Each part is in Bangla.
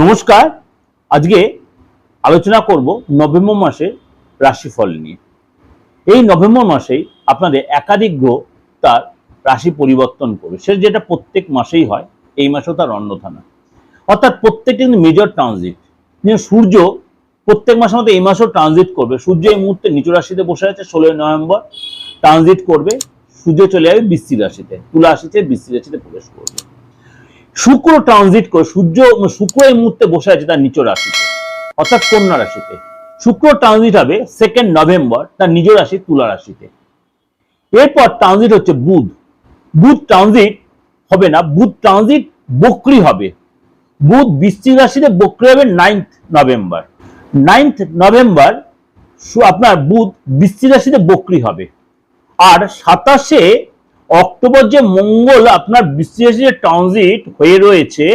নমস্কার। আজকে আলোচনা করব নভেম্বর মাসের রাশিফল নিয়ে। এই নভেম্বর মাসেই আপনাদের একাধিক গ্রহ তার রাশি পরিবর্তন করবে। সে যেটা প্রত্যেক মাসেই হয়, এই মাসেও তার অন্যথা না অর্থাৎ প্রত্যেকটা কিন্তু মেজর ট্রানজিট সূর্য প্রত্যেক মাসের মধ্যে এই মাসেও ট্রানজিট করবে। সূর্য এই মুহূর্তে নিচু রাশিতে বসে আছে, ষোলোই নভেম্বর ট্রানজিট করবে। সূর্য চলে যাবে বৃশ্চিক রাশিতে, তুলা রাশিতে, বৃশ্চিক রাশিতে প্রবেশ করবে। শুক্র ট্রানজিট করে, সূর্য শুক্র এই মুহূর্তে বসে আছে তার নিচ রাশিতে, অর্থাৎ কন্যা রাশিতে। শুক্র ট্রানজিট হবে সেকেন্ড নভেম্বর তার নিজ রাশি তুলা রাশিতে। এরপর ট্রানজিট হচ্ছে বুধ। বুধ ট্রানজিট হবে না, বুধ ট্রানজিট বক্রি হবে। বুধ বৃশ্চিক রাশিতে বক্রি হবে নাইন্থ নভেম্বর নাইন্থ নভেম্বর আপনার বুধ বৃশ্চিক রাশিতে বক্রি হবে। আর সাতাশে অক্টোবর যে মঙ্গল আপনার বিশ্লেষে ট্রানজিট হয়ে রয়েছে,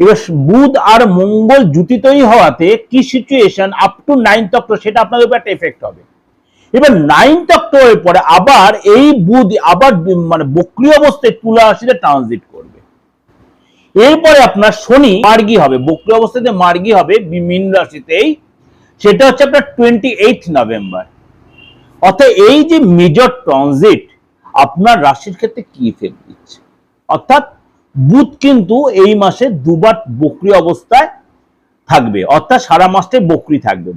এবার বুধ আর মঙ্গল জুতি হওয়াতে কি situation up to ninth October সেটা আপনাদের উপর একটা এফেক্ট হবে। এবার নাইনথ অক্টোবরের পরে আবার এই বুধ আবার মানে বক্রি অবস্থায় তুলা রাশিতে ট্রানজিট করবে। এরপরে আপনার শনি মার্গী হবে, বক্রি অবস্থাতে মার্গী হবে মীন রাশিতেই। সেটা হচ্ছে আপনার টোয়েন্টি এইট নভেম্বর অর্থাৎ এই যে মেজর ট্রানজিট আপনার রাশির ক্ষেত্রে কি ইফেক্ট দিচ্ছে? অর্থাৎ বুধ কিন্তু এই মাসে দুবার বকরি অবস্থায় থাকবে, অর্থাৎ সারা মাসটাই বকরি থাকবে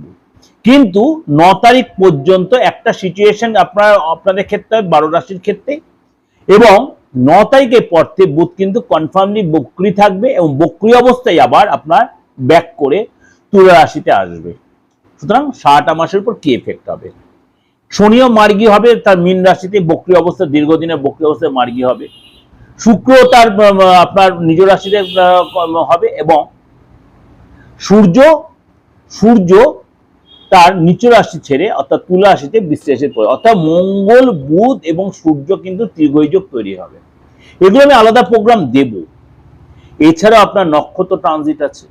কিন্তু ন তারিখ পর্যন্ত একটা সিচুয়েশন আপনার, আপনাদের ক্ষেত্রে, বারো রাশির ক্ষেত্রে। এবং ন তারিখের পর থেকে বুধ কিন্তু কনফার্মলি বকরি থাকবে এবং বকরি অবস্থায় আবার আপনার ব্যাক করে তুলা রাশিতে আসবে। সুতরাং সারাটা মাসের উপর কি এফেক্ট হবে? শনিও মার্গী হবে, তার মীন রাশিতে বক্রি অবস্থা, দীর্ঘদিনের বক্রি অবস্থায় মার্গী হবে। শুক্র তার আপনার নিজ রাশিতে হবে এবং সূর্য সূর্য তার নিচ রাশি ছেড়ে, অর্থাৎ তুলা রাশিতে বিশ্লেষের পড়ে। অর্থাৎ মঙ্গল, বুধ এবং সূর্য কিন্তু ত্রিগৈযোগ তৈরি হবে। এগুলো আমি আলাদা প্রোগ্রাম দেব। এছাড়াও আপনার নক্ষত্র ট্রানজিট আছে।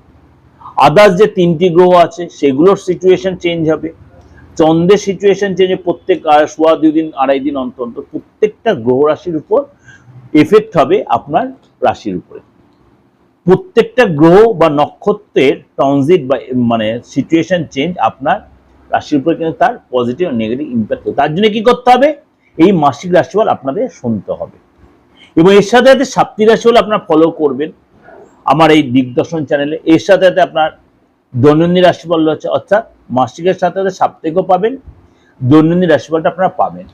আদার্স যে তিনটি গ্রহ আছে, সেগুলোর সিচুয়েশন চেঞ্জ হবে। চন্দ্রের সিচুয়েশন চেঞ্জ প্রত্যেক সোয়া দুই দিন, আড়াই দিন অন্তর প্রত্যেকটা গ্রহ রাশির উপর এফেক্ট হবে আপনার রাশির উপরে। প্রত্যেকটা গ্রহ বা নক্ষত্রের ট্রানজিট বা মানে সিচুয়েশন চেঞ্জ আপনার রাশির উপরে কিন্তু তার পজিটিভ নেগেটিভ ইম্প্যাক্ট তার জন্য কি করতে হবে? এই মাসিক রাশিফল আপনাদের শুনতে হবে। এবং এর সাথে সাথে সাপ্তি রাশিফল আপনারা ফলো করবেন। আমার এই দিগদর্শন চ্যানেলে এর সাথে সাথে আপনার দৈনন্দিন রাশিফল রয়েছে, অর্থাৎ মাসিকের সাথে সাথে সাপ্তাহিকও পাবেন, দৈনন্দিন রাশিফলটা আপনারা পাবেন।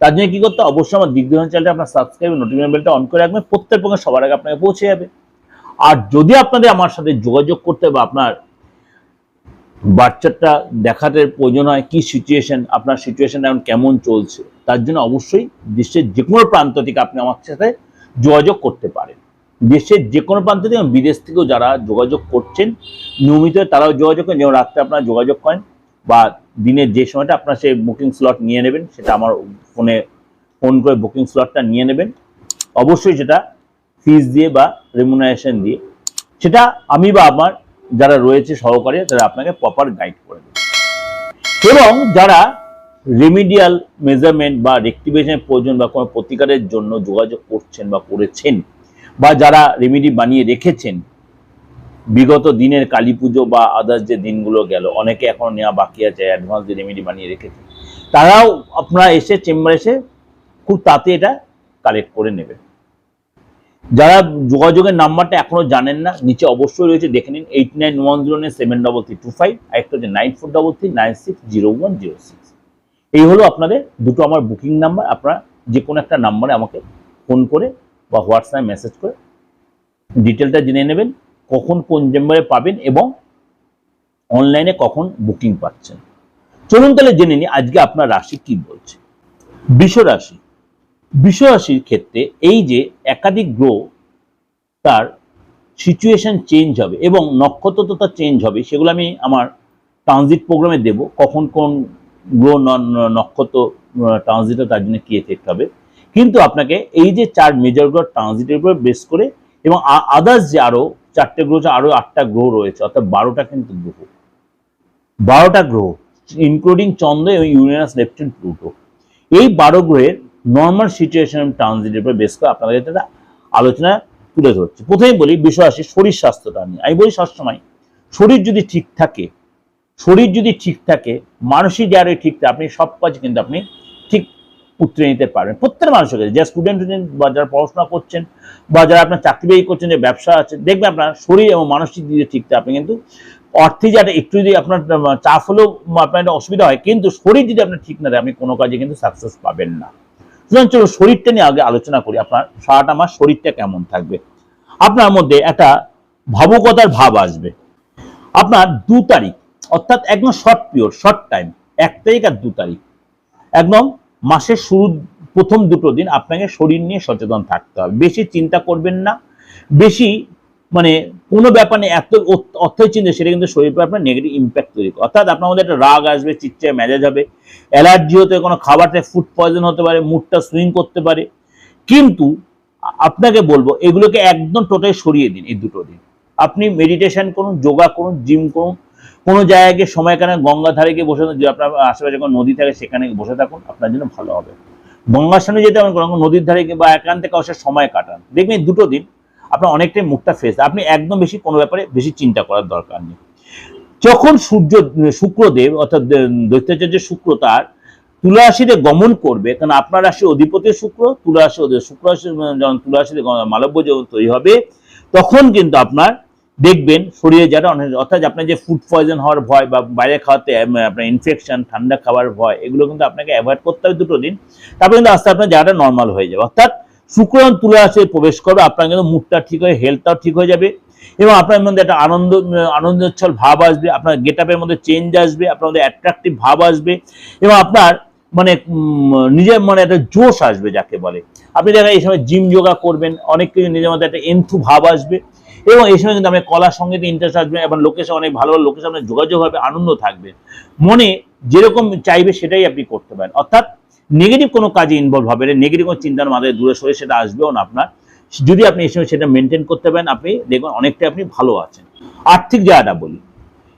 তার জন্য কি করতে? অবশ্যই আমার দিগদর্শন চ্যানেলটা আপনার সাবস্ক্রাইব নোটিফিকেশন বেলটা অন করে রাখবেন, প্রত্যেক পক্ষে সবার আগে আপনাকে পৌঁছে যাবে। আর যদি আপনাদের আমার সাথে যোগাযোগ করতে বা আপনার বাচ্চাটা দেখাতে প্রয়োজন হয়, কি সিচুয়েশন আপনার সিচুয়েশন এখন কেমন চলছে, তার জন্য অবশ্যই দেশের যে কোনো প্রান্ত থেকে আপনি আমার সাথে যোগাযোগ করতে পারেন। দেশের যে কোনো প্রান্ত থেকে বিদেশ থেকেও যারা যোগাযোগ করছেন, নিয়মিত তারাও যোগাযোগ করেন, যেমন রাত্রে আপনারা যোগাযোগ করেন বা দিনের যে সময়টা আপনার সেই বুকিং স্লট নিয়ে নেবেন, সেটা আমার ফোনে ফোন করে বুকিং স্লটটা নিয়ে নেবেন। অবশ্যই সেটা ফিস দিয়ে বা রেমুনারেশন দিয়ে। সেটা আমি বা আমার যারা রয়েছে সহকারী, তারা আপনাকে প্রপার গাইড করে দেবে। এবং যারা রেমিডিয়াল মেজারমেন্ট বা রেক্টিভেশনের প্রয়োজন বা কোনো প্রতিকারের জন্য যোগাযোগ করছেন বা করেছেন, বা যারা রেমিডি বানিয়ে রেখেছেন বিগত দিনের কালী পুজো বা আদার্স যে দিনগুলো গেল, অনেকে এখনও নেওয়া বাকি আছে অ্যাডভান্স যে রেমিডি বানিয়ে রেখেছে। তারাও আপনারা এসে চেম্বার এসে খুব তাতে এটা কালেক্ট করে নেবেন। যারা যোগাযোগের নাম্বারটা এখনও জানেন না, নিচে অবশ্যই রয়েছে, দেখে নিন eight nine one zero nine seven double three two five একটা হচ্ছে nine four double three nine six zero one zero six এই হলো আপনাদের দুটো আমার বুকিং নাম্বার আপনারা যে কোনো একটা নাম্বারে আমাকে ফোন করে বা হোয়াটসঅ্যাপে মেসেজ করে ডিটেলটা জেনে নেবেন। কখন কোন চেম্বারে পাবেন এবং অনলাইনে কখন বুকিং পাচ্ছেন। চলুন তাহলে জেনে নিই, আজকে আপনার রাশি কি বলছে। বৃষ রাশি। বৃষ রাশির ক্ষেত্রে এই যে একাধিক গ্রহ, তার সিচুয়েশন চেঞ্জ হবে এবং নক্ষত্র তো তার চেঞ্জ হবে, সেগুলো আমি আমার ট্রানজিট প্রোগ্রামে দেব, কখন কোন গ্রহ নক্ষত্র ট্রানজিটে তার জন্য কি এফেক্ট হবে। কিন্তু আপনাকে এই যে চার মেজর গ্রহ ট্রানজিটের উপর বেস করে এবং আদার্স যে আরও চারটে গ্রহ আরও আটটা গ্রহ রয়েছে অর্থাৎ বারোটা কিন্তু গ্রহ। বারোটা গ্রহ। ইনক্লুডিং চন্দ্র এবং ইউরেনাস নেপচুন প্লুটো। এই বারো গ্রহের নর্মাল সিচুয়েশন ট্রানজিটের উপর বেস করে আপনাদের একটা আলোচনা তুলে ধরছি। প্রথমেই বলি বিষয় আসে শরীর স্বাস্থ্যটা নিয়ে। আমি বলি সবসময় শরীর যদি ঠিক থাকে শরীর যদি ঠিক থাকে মানসিক যারা ঠিক থাকে আপনি সব কাজ কিন্তু আপনি উতরে নিতে পারবেন। প্রত্যেক মানুষের কাছে, যারা স্টুডেন্ট বা যারা পড়াশোনা করছেন বা যারা আপনার চাকরি বাকরি করছেন, যে ব্যবসা আছে, দেখবেন আপনার শরীর এবং মানসিক দিকে ঠিক আপনি কিন্তু অর্থে যারা একটু যদি আপনার চাপ হলেও আপনার একটা অসুবিধা হয়, কিন্তু শরীর যদি আপনার ঠিক না থাকে, আপনি কোনো কাজে কিন্তু সাকসেস পাবেন না। সুতরাং চলো শরীরটা নিয়ে আগে আলোচনা করি। আপনার সারাটা মাস শরীরটা কেমন থাকবে? আপনার মধ্যে একটা ভাবুকতার ভাব আসবে। আপনার দু তারিখ, অর্থাৎ একদম শর্ট পিরিয়ড শর্ট টাইম এক তারিখ আর দু তারিখ। একদম মাসের শুরু, প্রথম দুটো দিন আপনাকে শরীর নিয়ে সচেতন থাকতে হবে। বেশি চিন্তা করবেন না। বেশি মানে কোনো ব্যাপারে এত অর্থই চিন্তা, সেটা কিন্তু শরীর পর আপনার নেগেটিভ ইম্প্যাক্ট তৈরি করে। অর্থাৎ আপনার মধ্যে একটা রাগ আসবে চিচ্ছে মেজাজ হবে। অ্যালার্জি হতে, কোনো খাবারটা ফুড পয়জন হতে পারে, মুডটা সুইং করতে পারে। কিন্তু আপনাকে বলব, এগুলোকে একদম টোটাল সরিয়ে দিন এই দুটো দিন। আপনি মেডিটেশন করুন যোগা করুন জিম করুন কোনো জায়গায় গিয়ে সময় কাটান গঙ্গা ধারে গিয়ে বসে যে আপনার আশেপাশে কোনো নদী থাকে সেখানে বসে থাকুন, আপনার জন্য ভালো হবে। গঙ্গার সামনে যেতে কোনো নদীর ধারে গিয়ে বা একান্তে কাউসে সময় কাটান। দেখবেন দুটো দিন আপনার অনেকটাই মুখটা ফ্রেশ আপনি একদম বেশি কোনো ব্যাপারে বেশি চিন্তা করার দরকার নেই। যখন সূর্য, শুক্রদেব অর্থাৎ দৈত্যাচার্য শুক্র তার তুলা রাশিতে গমন করবে, কারণ আপনার রাশি অধিপতি শুক্র, তুলারাশি শুক্র যখন তুলা রাশিতে মালব্য যখন তৈরি হবে, তখন কিন্তু আপনার দেখবেন শরীরে যারা অনেক, অর্থাৎ আপনার যে ফুড পয়জন হওয়ার ভয় বা বাইরে খাওয়াতে আপনার ইনফেকশন ঠান্ডা খাওয়ার ভয়, এগুলো কিন্তু আপনাকে অ্যাভয়েড করতে হবে দুটো দিন। তারপরে কিন্তু আস্তে আপনার জায়গাটা নর্মাল হয়ে যাবে। অর্থাৎ শুক্র যখন তুলা রাশিতে প্রবেশ করবে, আপনার কিন্তু মুডটা ঠিক হয়ে হেলথটাও ঠিক হয়ে যাবে এবং আপনার মধ্যে একটা আনন্দ, আনন্দোচ্ছল ভাব আসবে, আপনার গেট আপের মধ্যে চেঞ্জ আসবে, আপনার মধ্যে অ্যাট্রাকটিভ ভাব আসবে এবং আপনার মানে নিজের মনে একটা জোশ আসবে যাকে বলে। আপনি দেখা এই সময় জিম যোগা করবেন, অনেক কিছু নিজের মধ্যে একটা এন্থু ভাব আসবে। এবং এই সময় কিন্তু আপনি কলা সঙ্গীতে ইন্টারেস্ট আসবে এবং লোকের অনেক ভালো ভালো লোকের সামনে যোগাযোগ হবে, আনন্দ থাকবে। মনে যেরকম চাইবে সেটাই আপনি করতে পারেন। অর্থাৎ নেগেটিভ কোনো কাজে ইনভলভ হবে না নেগেটিভ কোনো চিন্তার মাথায় দূরে সরে সেটা আসবেও না আপনার। যদি আপনি এই সময় সেটা মেনটেন করতে পারেন, আপনি দেখবেন অনেকটাই আপনি ভালো আছেন। আর্থিক জায়গাটা বলি।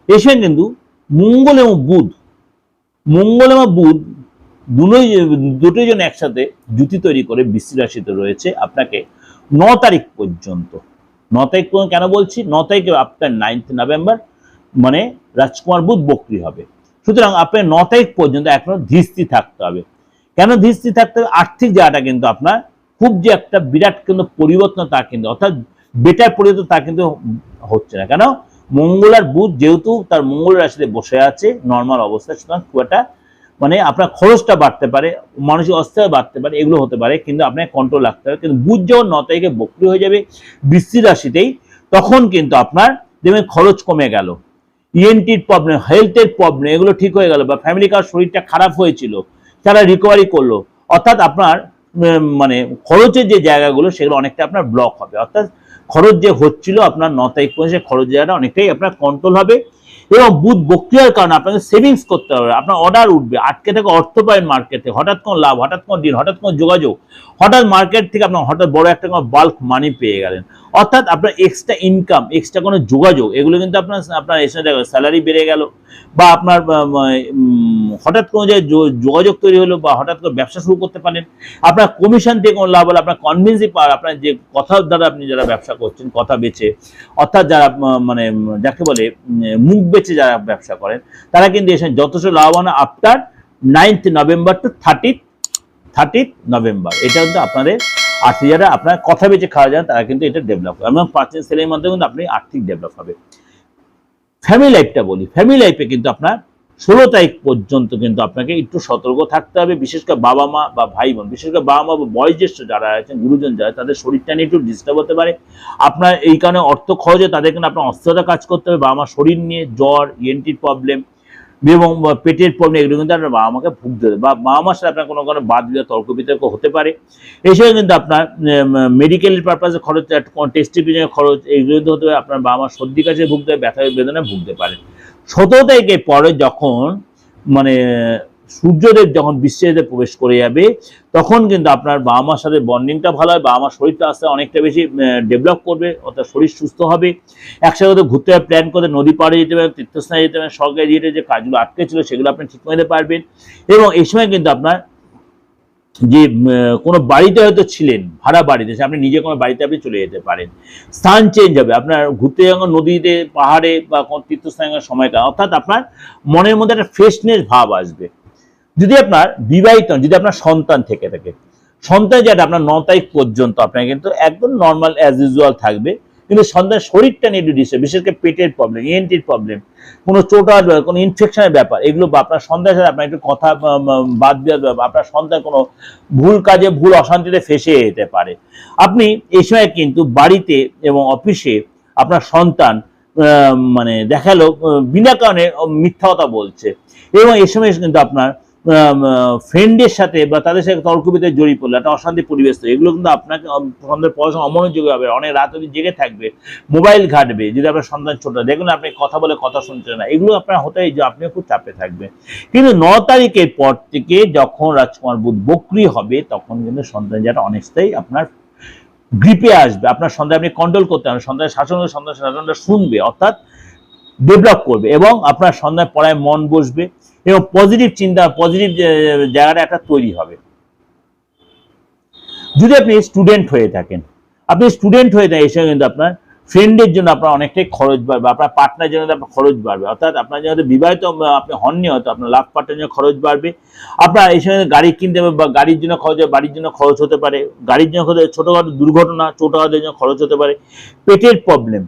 এই সময় কিন্তু মঙ্গল এবং বুধ, মঙ্গল এবং বুধ দুটোই দুটোই জন একসাথে জুতি তৈরি করে বৃষ্টি রাশিতে রয়েছে আপনাকে ন তারিখ পর্যন্ত। ন তারিখ কেন বলছি? ন তারিখে আপনার নাইন্থ নভেম্বর মানে রাজকুমার বুধ বক্রি হবে। সুতরাং আপনার ন তারিখ পর্যন্ত এখনও ধীস্তি থাকতে হবে। কেন ধীস্তি থাকতে হবে? আর্থিক জায়গাটা কিন্তু আপনার খুব যে একটা বিরাট কিন্তু পরিবর্তন তা কিন্তু, অর্থাৎ বেটার পরিবর্তন তা কিন্তু হচ্ছে না। কেন? মঙ্গল আর বুধ যেহেতু তার মঙ্গল রাশিতে বসে আছে নর্মাল অবস্থা, সুতরাং খুব একটা মানে আপনার খরচটা বাড়তে পারে, মানসিক অস্থিরতা বাড়তে পারে, এগুলো হতে পারে, কিন্তু আপনাকে কন্ট্রোল রাখতে হবে। কিন্তু বুধ যখন ন তারিখে বক্রি হয়ে যাবে, বৃষ্টি রাশিতেই, তখন কিন্তু আপনার দেখবেন খরচ কমে গেল। ইএনটির প্রবলেম হেলথের প্রবলেম এগুলো ঠিক হয়ে গেল বা ফ্যামিলি কার শরীরটা খারাপ হয়েছিল, তারা রিকভারি করল, অর্থাৎ আপনার মানে খরচের যে জায়গাগুলো, সেগুলো অনেকটা আপনার ব্লক হবে। অর্থাৎ খরচ যে হচ্ছিল, আপনার ন তারিখ পর্যন্ত খরচ জায়গাটা অনেকটাই আপনার কন্ট্রোল হবে। এবং বুধ বক্রিয়ার কারণে আপনাকে সেভিংস করতে হবে। আপনার অর্ডার উঠবে, আটকে থেকে অর্থ পাবেন মার্কেটে হঠাৎ কোনো লাভ, হঠাৎ কোনো দিন, হঠাৎ কোনো যোগাযোগ, হঠাৎ মার্কেট থেকে আপনার হঠাৎ বড় একটা কোনো বাল্ক মানি পেয়ে গেলেন। অর্থাৎ আপনার এক্সট্রা ইনকাম এক্সট্রা কোনো যোগাযোগ, এগুলো কিন্তু আপনার আপনার এসে স্যালারি বেড়ে গেল বা আপনার হঠাৎ কোনো জায়গায় যোগাযোগ তৈরি হলো বা হঠাৎ করে ব্যবসা শুরু করতে পারেন, আপনার কমিশন থেকে কোনো লাভ হলো, আপনার কনভিন্সই পাওয়ার আপনার যে কথার দ্বারা আপনি যারা ব্যবসা করছেন, কথা বেচে অর্থাৎ যারা মানে যাকে বলে মুখ বেচে যারা ব্যবসা করেন, তারা কিন্তু এসে যথেষ্ট লাভবান after ninth November to thirty thirty November এটা কিন্তু আপনাদের আর্থিক যারা আপনার কথা বেচে খাওয়া যায় তারা কিন্তু এটা ডেভেলপ করে। এবং পার্চেস সেলের মাধ্যমে কিন্তু আপনি আর্থিক ডেভেলপ হবে। ফ্যামিলি লাইফটা বলি ফ্যামিলি লাইফে কিন্তু আপনার ষোলো তারিখ পর্যন্ত কিন্তু আপনাকে একটু সতর্ক থাকতে হবে, বিশেষ করে বাবা মা বা ভাই বোন, বিশেষ করে বাবা মা বা বয়োজ্যেষ্ঠ যারা আছেন, গুরুজন যারা, তাদের শরীরটা নিয়ে একটু ডিস্টার্ব হতে পারে। আপনার এই কারণে অর্থ খরচে তাদের কিন্তু আপনার অস্থিরতা কাজ করতে হবে, বাবা মা শরীর নিয়ে জ্বর ইএনটির প্রবলেম এবং পেটের প্রবলেম এগুলো কিন্তু আপনার বাবা মাকে ভুগতে হবে। বা বাবা মার সাথে আপনার কোনো কোনো বাদ বিবাদ তর্ক বিতর্ক হতে পারে। এসব কিন্তু আপনার মেডিকেল পারপাসে খরচ টেস্টের পিছনে খরচ, এগুলো কিন্তু হতে পারে, আপনার বাবা মা সর্দি কাছে ভুগতে হবে ব্যথা বেদনায় ভুগতে পারে তারিখের পরে যখন মানে সূর্যদেব যখন বিশ্বেতে প্রবেশ করে যাবে, তখন কিন্তু আপনার বাবা মার সাথে বন্ডিংটা ভালো হয় বাবা মার শরীরটা আস্তে অনেকটা বেশি ডেভেলপ করবে, অর্থাৎ শরীর সুস্থ হবে। একসাথে ঘুরতে প্ল্যান করতে নদী পাড়ে যেতে পারেন, তীর্থস্থানে যেতে পারেন, সরকারি যেতে যে কাজগুলো আটকে ছিল, সেগুলো আপনি ঠিক করে পারবেন। এবং এই সময় কিন্তু আপনার যে কোনো বাড়িতে হয়তো ছিলেন, ভাড়া বাড়িতে আপনি নিজে কোনো বাড়িতে আপনি চলে যেতে পারেন। স্থান চেঞ্জ হবে, আপনার ঘুরতে যাওয়া নদীতে, পাহাড়ে বা কোনো তীর্থস্থানে সময়টা অর্থাৎ আপনার মনের মধ্যে একটা ফ্রেশনেস ভাব আসবে। যদি আপনার বিবাহিত যদি আপনার সন্তান থেকে থাকে, সন্তান যেটা আপনার ন তারিখ পর্যন্ত, আপনার কিন্তু একদম নর্মাল অ্যাজ ইউজুয়াল থাকবে। কিন্তু সন্তানের শরীরটা নিয়ে ডিস্টার্ব বিশেষ করে পেটের প্রবলেম ইএনটির প্রবলেম কোনো চোট আসবে কোনো ইনফেকশনের ব্যাপার, এগুলো আপনার সন্তানের সাথে আপনার একটু কথা বাদ দেওয়ার ব্যাপার আপনার সন্তান কোনো ভুল কাজে, ভুল অশান্তিতে ফেসে যেতে পারে। আপনি এই সময় কিন্তু বাড়িতে এবং অফিসে আপনার সন্তান মানে দেখাল বিনা কারণে মিথ্যা কথা বলছে। এবং এই সময় কিন্তু আপনার ফ্রেন্ডের সাথে বা তাদের সাথে তর্ক জড়িয়ে পড়ল, একটা অশান্তি পরিবেশ তৈরি। এগুলো কিন্তু আপনাকে সন্তানের পড়াশোনা অমনোযোগী হবে অনেক রাত অবধি জেগে থাকবে, মোবাইল ঘাটবে, যদি আপনার সন্তান ছোট, দেখুন আপনি কথা বলে কথা শুনছেন না, এগুলো আপনার হতেই যে আপনিও খুব চাপে থাকবেন। কিন্তু ন তারিখের পর থেকে যখন রাজকুমার বুধ বক্রি হবে, তখন কিন্তু সন্তান যেটা অনেকটাই আপনার গ্রিপে আসবে, আপনার সন্তান আপনি কন্ট্রোল করতে হবে, সন্তানের শাসন সন্তান শাসনটা শুনবে, অর্থাৎ ডেভেলপ করবে এবং আপনার সন্তান পড়ায় মন বসবে এবং পজিটিভ চিন্তা পজিটিভ জায়গাটা একটা তৈরি হবে। যদি আপনি স্টুডেন্ট হয়ে থাকেন, আপনি স্টুডেন্ট হয়ে থাকেন, এসে কিন্তু আপনার ফ্রেন্ডের জন্য আপনার অনেকটাই খরচ বাড়বে, আপনার পার্টনার জন্য আপনার খরচ বাড়বে। অর্থাৎ আপনার যেহেতু বিবাহিত, আপনি হননি হয়তো, আপনার লাভ পার্টনার জন্য খরচ বাড়বে। আপনার এই সময় গাড়ি কিনতে হবে বা গাড়ির জন্য খরচ হবে, বাড়ির জন্য খরচ হতে পারে। গাড়ির জন্য খরচ ছোটখাটো দুর্ঘটনা ছোটখাটোর জন্য খরচ হতে পারে। পেটের প্রবলেম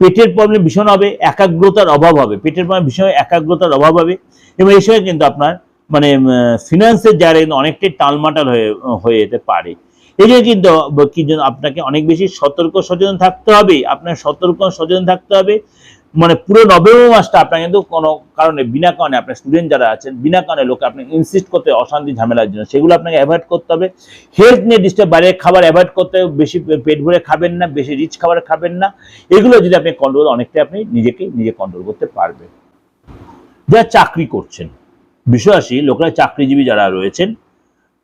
পেটের প্রবলেম ভীষণ হবে, একাগ্রতার অভাব হবে। পেটের প্রবলেম ভীষণ একাগ্রতার অভাব হবে। এবং এই সময় কিন্তু আপনার মানে ফিনান্সের জায়গায় কিন্তু অনেকটাই টালমাটাল হয়ে হয়ে যেতে পারে। এই জন্য কিন্তু কি আপনাকে অনেক বেশি সতর্ক সচেতন থাকতে হবে। আপনার সতর্ক সচেতন থাকতে হবে। মানে পুরো নভেম্বর মাসটা আপনার কিন্তু কোনো কারণে, বিনা কারণে আপনার স্টুডেন্ট যারা আছেন, বিনা কারণে লোকে আপনি ইনসিস্ট করতে অশান্তি, ঝামেলার জন্য। সেগুলো আপনাকে অ্যাভয়েড করতে হবে। হেলথ নিয়ে ডিস্টার্ব বাইরের খাবার অ্যাভয়েড করতে বেশি পেট ভরে খাবেন না, বেশি রিচ খাবার খাবেন না। এগুলো যদি আপনি কন্ট্রোল অনেকটাই আপনি নিজেকে, নিজে কন্ট্রোল করতে পারবেন। যারা চাকরি করছেন, বিশ্বাসী, লোকেরা চাকরিজীবী যারা রয়েছেন,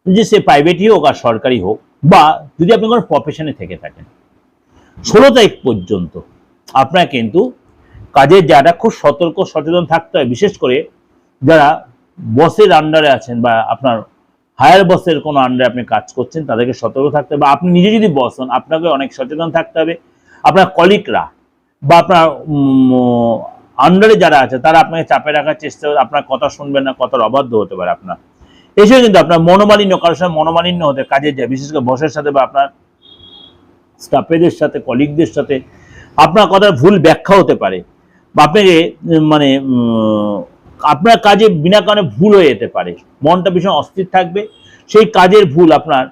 যে সে প্রাইভেটই হোক আর সরকারি হোক, বা যদি আপনি কোনো প্রফেশনে থেকে থাকেন, ষোলো তারিখ পর্যন্ত আপনার কিন্তু কাজের জায়গাটা খুব সতর্ক, সচেতন থাকতে হয়, বিশেষ করে যারা বসের আন্ডারে আছেন বা আপনার হায়ার বসের কোনো আন্ডারে আপনি কাজ করছেন, তাদেরকে সতর্ক থাকতে হবে। আপনি নিজে যদি বস হন, আপনাকে অনেক সচেতন থাকতে হবে। আপনার কলিগরা বা আপনার আন্ডারে যারা আছে, তারা আপনাকে চাপে রাখার চেষ্টা করে আপনার কথা শুনবেন না, কথার অবাধ্য হতে পারে আপনার। এসে কিন্তু আপনার মনোমালিন্য, কারোর সঙ্গে মনোমালিন্য হতে, কাজে যায়, বিশেষ করে বসের সাথে বা আপনার স্টাফেদের সাথে কলিগদের সাথে, আপনার কথার ভুল ব্যাখ্যা হতে পারে। আপনাকে মানে আপনার কাজে বিনা কারণে ভুল হয়ে যেতে পারে। মনটা ভীষণ অস্থির থাকবে। সেই কাজের ভুল আপনার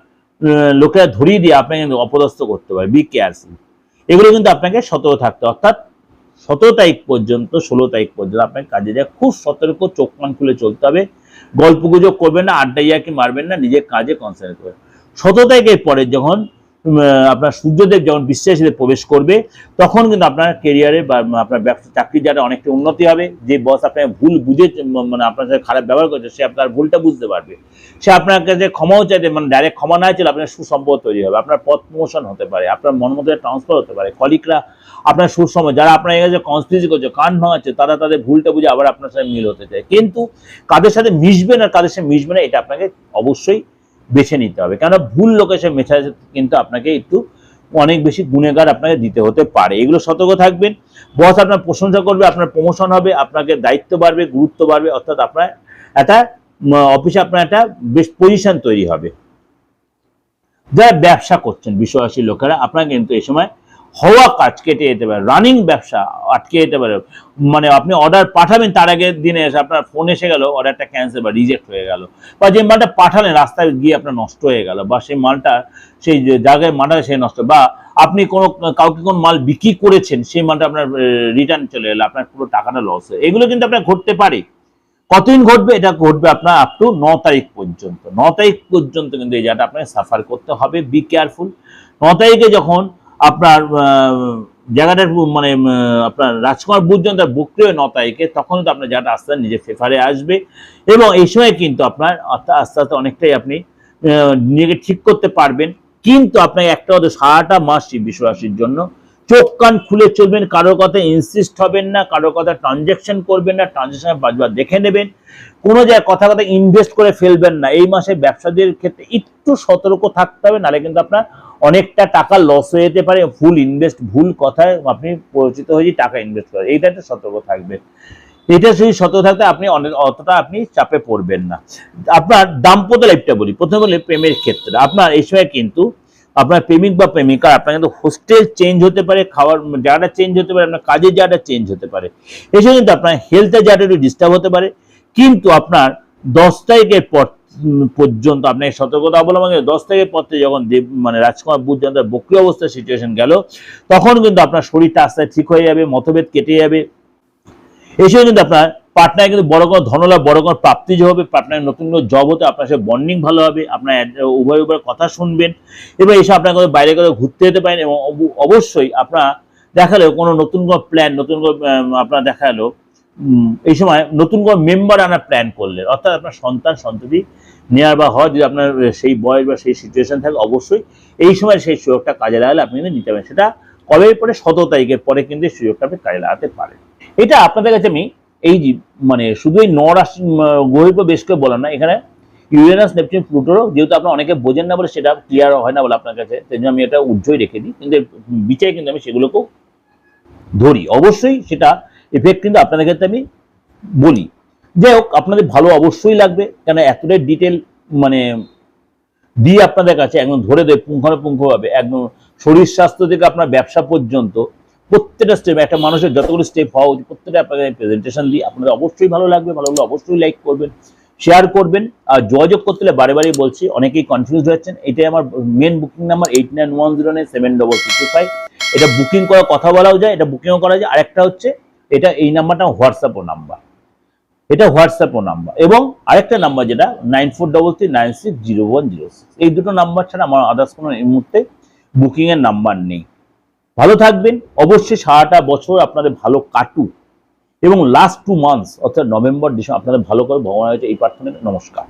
লোকেরা ধরিয়ে দিয়ে আপনাকে কিন্তু অপদস্থ করতে পারে। বি কেয়ারফুল এগুলো কিন্তু আপনাকে সতর্ক থাকতে। অর্থাৎ সতেরো তারিখ পর্যন্ত, ষোলো তারিখ পর্যন্ত আপনার কাজে যায়। খুব সতর্ক, চোখ কান খুলে চলতে হবে। গল্প গুজব করবেন না, আড্ডা ইয়াকে মারবেন না, নিজের কাজে কনসেন্ট্রেট করবেন। সতেরো তারিখের পরে যখন আপনার সূর্যদেব যখন বিশ্বাসীতে প্রবেশ করবে, তখন কিন্তু আপনার কেরিয়ারে বা আপনার ব্যবসা, চাকরি যারা অনেকটা উন্নতি হবে। যে বস আপনাকে ভুল বুঝে মানে আপনার সাথে খারাপ ব্যবহার করছে, সে আপনার ভুলটা বুঝতে পারবে। সে আপনার কাছে ক্ষমাও চাইতে মানে ডাইরেক্ট ক্ষমা না চাইলে আপনার সুসম্পদ তৈরি হবে। আপনার পথ প্রমোশন হতে পারে, আপনার মন মতো ট্রান্সফার হতে পারে। কলিকরা আপনার সুসময় যারা আপনার কাছে কনস্পিরেসি করছে কান ভাঙাচ্ছে তারা তাদের ভুলটা বুঝে আবার আপনার সাথে মিল হতে চায়। কিন্তু কাদের সাথে মিশবেন আর কাদের সাথে মিশবে না, এটা আপনাকে অবশ্যই বেছে নিতে হবে। কেন ভুল লোকেশন বেছে কিন্তু আপনাকে একটু অনেক বেশি গুণেগার আপনাকে দিতে হতে পারে। এগুলো সতর্ক থাকবেন। বস আপনার প্রশংসা করবে, আপনার প্রমোশন হবে, আপনাকে দায়িত্ব বাড়বে, গুরুত্ব বাড়বে, অর্থাৎ আপনার একটা অফিসে আপনার একটা বেশ পজিশন তৈরি হবে। যারা ব্যবসা করছেন বিশ্ববাসীর লোকেরা, আপনার কিন্তু এই সময় হওয়া কাজ, কেটে যেতে পারে রানিং ব্যবসা আটকে যেতে পারে। মানে আপনি অর্ডার পাঠাবেন, তার আগের দিনে এসে আপনার ফোন এসে গেল অর্ডারটা ক্যান্সেল বা রিজেক্ট হয়ে গেল। বা যে মালটা পাঠালেন, রাস্তায় গিয়ে আপনার নষ্ট হয়ে গেল, বা সেই মালটা, সেই জায়গায় মালটা সে নষ্ট, বা আপনি কোনো, কাউকে কোন মাল বিক্রি করেছেন, সেই মালটা আপনার রিটার্ন চলে এলো, আপনার পুরো টাকাটা লস হয়ে, এগুলো কিন্তু আপনার ঘটতে পারে। কতদিন ঘটবে? এটা ঘটবে আপনার আপ টু ন তারিখ পর্যন্ত। ন তারিখ পর্যন্ত কিন্তু এই জায়গাটা আপনাকে সাফার করতে হবে বি কেয়ারফুল ন তারিখে যখন আপনার জায়গাটার মানে আপনার রাজকুমার বুধ তার বক্রি হয় ন তারিখে তখন তো আপনার জায়গাটা আস্তে নিজের ফেফারে আসবে। এবং এই সময় কিন্তু আপনার আস্তে আস্তে অনেকটাই আপনি নিজেকে ঠিক করতে পারবেন। কিন্তু আপনাকে একটা হতে সারাটা মাস বিশ্বরাশির জন্য চোখ কান খুলে চলবেন, কারোর কথা ইনসিস্ট হবেন না, কারোর কথা ট্রানজেকশন করবেন না ট্রানজেকশন পাঁচবার দেখে নেবেন। কোনো জায়গায় কথা কথা ইনভেস্ট করে ফেলবেন না। এই মাসে ব্যবসাদের ক্ষেত্রে একটু সতর্ক থাকতে হবে, নাহলে কিন্তু আপনার অনেকটা টাকা লস হয়ে যেতে পারে ফুল ইনভেস্ট ভুল কথায় আপনি পরিচিত হয়ে টাকা ইনভেস্ট করেন, এইটা একটা সতর্ক থাকবে এটা যদি সতর্ক থাকতে আপনি অনেক অতটা আপনি চাপে পড়বেন না। আপনার দাম্পত্য লাইফটা বলি, প্রথমে বলি প্রেমের ক্ষেত্রে। আপনার এই সময় কিন্তু আপনার প্রেমিক বা প্রেমিকা, আপনার কিন্তু হোস্টেল চেঞ্জ হতে পারে, খাওয়ার, জায়গাটা চেঞ্জ হতে পারে, আপনার কাজের জায়গাটা চেঞ্জ হতে পারে। এসব কিন্তু আপনার হেলথের জায়গাটা একটু ডিস্টার্ব হতে পারে। কিন্তু আপনার দশ তারিখের পর পর্যন্ত আপনাকে সতর্কতা অবলম্বন দশ থেকে পর থেকে যখন দেব মানে রাজকুমার বুধ যখন তার বক্রি অবস্থার সিচুয়েশন গেল তখন কিন্তু আপনার শরীরটা আস্তে ঠিক হয়ে যাবে মতভেদ কেটে যাবে। এসেও কিন্তু আপনার পার্টনার কিন্তু বড় কোনো ধনলাভ বড় কোনো প্রাপ্তি যে হবে পার্টনারের নতুন কোনো জব হতে আপনার সাথে বন্ডিং ভালো হবে আপনার উভয় উভয়ের কথা শুনবেন। এবং এসে আপনার কোথাও বাইরে কোথাও ঘুরতে যেতে পারেন এবং অব- অবশ্যই আপনার দেখাল কোনো নতুন কোনো প্ল্যান নতুন কোনো আপনার দেখা গেলো উম, এই সময় নতুন কোনো মেম্বার আনার প্ল্যান করলেন। অর্থাৎ আপনার সন্তান, সন্ততি নেওয়ার বা হয় যদি আপনার সেই বয়স বা সেই সিচুয়েশন থাকে, অবশ্যই এই সময় সেই সুযোগটা কাজে লাগালে আপনি কিন্তু নিতে পারেন। সেটা কবে? পরে সতেরো তারিখের পরে কিন্তু এই সুযোগটা আপনি কাজে লাগাতে পারেন। এটা আপনাদের কাছে আমি এই মানে শুধু এই নরাশি উপর বেশ করে বললাম না, এখানে ইউরেনাস নেপচুন প্লুটোরও যেহেতু আপনারা অনেকে বোঝেন না বলে সেটা ক্লিয়ার হয় না বলে আপনার কাছে, সেই জন্য আমি এটা উজ্জ্বল রেখে দিই। কিন্তু বিচারে কিন্তু আমি সেগুলোকেও ধরি। অবশ্যই সেটা এফেক্ট কিন্তু আপনাদের ক্ষেত্রে আমি বলি। যাই হোক, আপনাদের ভালো অবশ্যই লাগবে, কেন এতটাই ডিটেল মানে দিয়ে আপনাদের কাছে একদম ধরে দেয় পুঙ্খানুপুঙ্খভাবে, একদম শরীর স্বাস্থ্য থেকে আপনার ব্যবসা পর্যন্ত প্রত্যেকটা স্টেপ একটা মানুষের যতগুলো স্টেপ হওয়া উচিত, প্রত্যেকটা আপনাদের প্রেজেন্টেশন দিই। আপনাদের অবশ্যই ভালো লাগবে, ভালো লাগলে অবশ্যই লাইক করবেন শেয়ার করবেন। আর যোগাযোগ করতে হলে বারে বারে বলছি, অনেকেই কনফিউজ হচ্ছেন এটাই আমার main booking number eight nine one zero nine seven double two five এটা বুকিং করা কথা বলাও যায়, এটা বুকিংও করা যায়। আরেকটা হচ্ছে এটা এই নাম্বারটা হোয়াটসঅ্যাপও নাম্বার। এটা হোয়াটসঅ্যাপও নাম্বার। এবং আরেকটা নাম্বার যেটা nine four double three nine six zero one zero six এই দুটো নাম্বার ছাড়া আমার আদার্স কোনো এই মুহূর্তে বুকিংয়ের নাম্বার নেই। ভালো থাকবেন। অবশ্যই সারাটা বছর আপনাদের ভালো কাটুক। এবং লাস্ট টু মান্থস অর্থাৎ নভেম্বর, ডিসেম্বর, আপনাদের ভালো করে ভগবানের এই প্রার্থনা নমস্কার।